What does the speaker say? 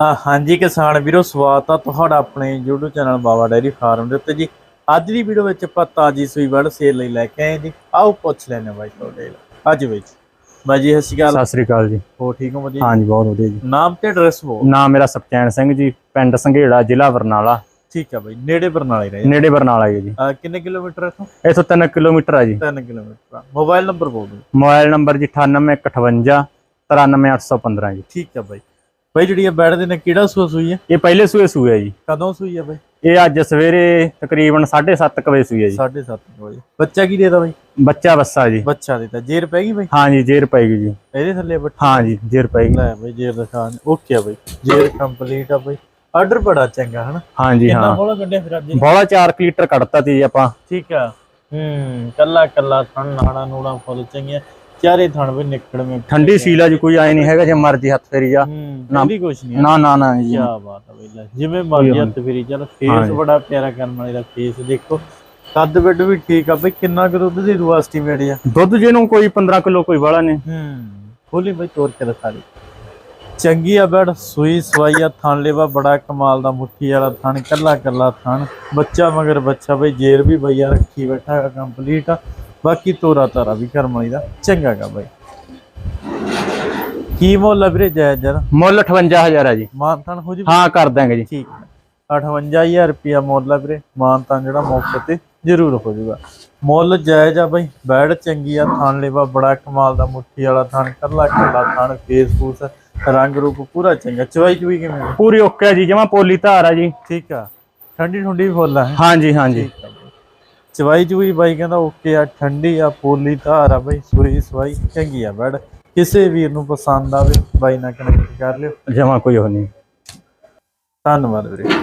ਹਾਂਜੀ ਕਿਸਾਨ ਵੀਰੋ ਸਵਾਗਤ ਆ ਤੁਹਾਡਾ ਆਪਣੇ YouTube channel Baba dairy farm ਦੇ ਉੱਤੇ ਜੀ। ਅੱਜ ਦੀ ਵੀਡੀਓ ਵਿੱਚ ਆਪਾਂ ਤਾਜੀ ਸੂਈ ਵੜ ਸੇਲ ਲਈ ਲੈ ਕੇ ਆਏ ਜੀ। ਆਓ ਪੁੱਛ ਲੈਣੇ ਬਾਈ ਤੁਹਾਡੇ। ਅੱਜ ਵਿੱਚ ਬਾਈ ਜੀ ਸਤਿ ਸ਼੍ਰੀ ਅਕਾਲ। ਸਤਿ ਸ੍ਰੀ ਅਕਾਲ ਜੀ। ਹੋ ਠੀਕ ਹੋ ਵਧੀਆ ਹਾਂਜੀ ਬਹੁਤ ਵਧੀਆ ਜੀ। ਨਾਮ ਤੇ ਐਡਰੈਸ ਬੋ ਨਾਮ ਮੇਰਾ ਸਤਚੈਨ ਸਿੰਘ ਜੀ ਪਿੰਡ ਸੰਘੇੜਾ ਜ਼ਿਲ੍ਹਾ ਬਰਨਾਲਾ। ਠੀਕ ਆ ਬਾਈ ਨੇੜੇ ਬਰਨਾਲੇ ਰਹੇ ਨੇੜੇ ਬਰਨਾਲਾ ਹੀ ਹੈ ਜੀ। ਕਿੰਨੇ ਕਿਲੋਮੀਟਰ ਇਥੋਂ? ਇਥੋਂ 3 ਕਿਲੋਮੀਟਰ ਆ ਜੀ। 3 ਕਿਲੋਮੀਟਰ ਮੋਬਾਈਲ ਨੰਬਰ ਬੋਲ ਦਿਓ। ਮੋਬਾਈਲ ਨੰਬਰ ਜੀ 9858 93815 ਜੀ। ਠੀਕ ਆ ਬਾਈ। ਬਾਈ ਜਿਹੜੀ ਆ ਬੈਠ ਦੇ ਨੇ ਕਿਹੜਾ ਸੂਆ ਸੂਈ ਆ? ਇਹ ਪਹਿਲੇ ਸੂਏ ਸੂਏ ਆ ਜੀ। ਕਦੋਂ ਸੂਈ ਆ ਬਾਈ? ਇਹ ਅੱਜ ਸਵੇਰੇ ਤਕਰੀਬਨ 7:30 ਵਜੇ ਸੂਈ ਹੈ ਜੀ। 7:30 ਵਜੇ। ਬੱਚਾ ਕੀ ਦੇਦਾ ਬਾਈ? ਬੱਚਾ ਬੱਸਾ ਜੀ। ਬੱਚਾ ਦੇਤਾ। ਜੇਰ ਪੈ ਗਈ ਬਾਈ? ਹਾਂਜੀ ਜੇਰ ਪਏਗੀ ਜੀ। ਇਹਦੇ ਥੱਲੇ ਬੱਚਾ? ਹਾਂਜੀ ਜੇਰ ਪਏਗੀ ਲੈ ਬਈ ਜੇਰ ਦਿਖਾ ਓਕੇ ਆ ਬਈ। ਜੇਰ ਕੰਪਲੀਟ ਆ ਬਈ। ਆਰਡਰ ਬੜਾ ਚੰਗਾ ਹਨਾ? ਹਾਂਜੀ ਕਿੰਨਾ ਹਾਂ। ਬੋਲਾ ਕੱਢਿਆ ਫਿਰ ਅੱਜ? ਬੋਲਾ 4 ਲੀਟਰ ਕੱਢਤਾ ਜੀ ਆਪਾਂ। ਠੀਕ ਆ। ਹੂੰ ਕੱਲਾ ਕੱਲਾ ਥਣ ਨਾੜਾ ਨੂੜਾ ਫੁੱਲ ਚੰਗੀਆਂ। ਚਾਰੇ ਥਣ ਵੀ ਨਿਕੜਵੇਂ ਠੰਡੀ ਸੀਲਾ ਜੀ ਕੋਈ ਆਏ ਨਹੀਂ ਹੈਗਾ ਜੇ ਮਰਜ਼ੀ ਹੱਥ ਫੇਰੀ ਜਾ। ਨਾ- ਇਹਦੀ ਕੁਛ ਨਹੀਂ ਨਾ ਨਾ ਨਾ ਜੀ। ਕੀ ਬਾਤ ਆ ਬਈ ਜਿਵੇਂ ਮਰਜ਼ੀ ਹੱਥ ਫੇਰੀ ਚੱਲ ਫੇਸ। ਬੜਾ ਪਿਆਰਾ ਕਰਨ ਵਾਲੇ ਦਾ ਫੇਸ ਦੇਖੋ ਕੱਦ ਵਿੱਡ ਵੀ ਠੀਕ ਆ ਬਈ ਕਿੰਨਾ ਕੁ ਦੁੱਧ ਦੀ ਦੂ ਐਸਟੀਮੇਟ ਆ। ਦੁੱਧ ਜਿਹਨੂੰ ਕੋਈ 15 ਕਿਲੋ ਕੋਈ ਵਾਲਾ ਨਹੀਂ। ਹੂੰ ਖੋਲੀ ਬਈ ਤੋੜ ਕੇ ਦਿਖਾ ਦੇ। ਚੰਗੀ ਆ ਬੜ ਸੂਈ ਸਵਾਈ ਆ ਥਣ ਲੇਵਾ ਬੜਾ ਕਮਾਲ ਦਾ ਮੁੱਠੀ ਵਾਲਾ ਥਣ ਕੱਲਾ ਕੱਲਾ ਥਣ। ਬੱਚਾ ਮਗਰ ਬੱਚਾ ਬਈ ਜੇਰ ਵੀ ਬਈਆ ਰੱਖੀ ਬੈਠਾ ਕੰਪਲੀਟ ਆ। ਬਾਕੀ ਤੋਰਾ ਤਾਰਾ ਵੀ ਕਰਮ ਵਾਲੀ ਦਾ ਚੰਗਾ ਗਾ ਬਈ। ਕੀ ਮੁੱਲ ਆ ਵੀਰੇ ਜਾਇਜ਼ ਜਰ ਮੁੱਲ 58000 ਹੈ ਜੀ। ਮਾਨ ਥਣ ਹੋ ਜੀ? ਹਾਂ ਕਰ ਦਾਂਗੇ ਜੀ। ਠੀਕ ਹੈ 58000 ਰੁਪਿਆ ਮੁੱਲ ਆ ਵੀਰੇ ਮਾਨ ਤਾਂ ਜਿਹੜਾ ਮੌਕੇ ਤੇ ਜ਼ਰੂਰ ਹੋ ਜਾਊਗਾ ਮੁੱਲ ਜਾਇਜ਼ ਆ ਬਈ ਬੈੜ ਚੰਗੀ ਆ ਥਣ ਲੇਵਾ ਬੜਾ ਕਮਾਲ ਦਾ ਮੁੱਠੀ ਵਾਲਾ ਥਣ ਕੱਲਾ ਕੱਲਾ ਥਣ ਫੇਸ ਫੂਸ ਰੰਗ ਰੂਪ ਪੂਰਾ ਚੰਗਾ। ਚਵਾਈ ਚੁਈ ਕਿਵੇਂ ਆ? ਪੂਰੀ ਓਕੇ ਆ ਜੀ ਜਮਾ ਪੋਲੀ ਧਾਰ ਆ ਜੀ। ਠੀਕ ਆ। ਠੰਡੀ ਠੰਡੀ ਫੁੱਲ ਆ ਹੈ? ਹਾਂਜੀ ਹਾਂਜੀ। ਚਵਾਈ ਚੁਈ ਬਾਈ ਕਹਿੰਦਾ ਓਕੇ ਆ ਠੰਡੀ ਆ ਪੋਲੀ ਧਾਰ ਆ ਬਈ ਸੂਰੀ ਸਵਾਈ ਚੰਗੀ ਆ ਬੈੜ ਕਿਸੇ ਵੀਰ ਨੂੰ ਪਸੰਦ ਆਵੇ ਬਾਈ ਨਾਲ ਕਨੈਕਟ ਕਰ ਲਿਓ। ਜਮਾ ਕੋਈ ਉਹ ਨਹੀਂ। ਧੰਨਵਾਦ ਵੀਰੇ।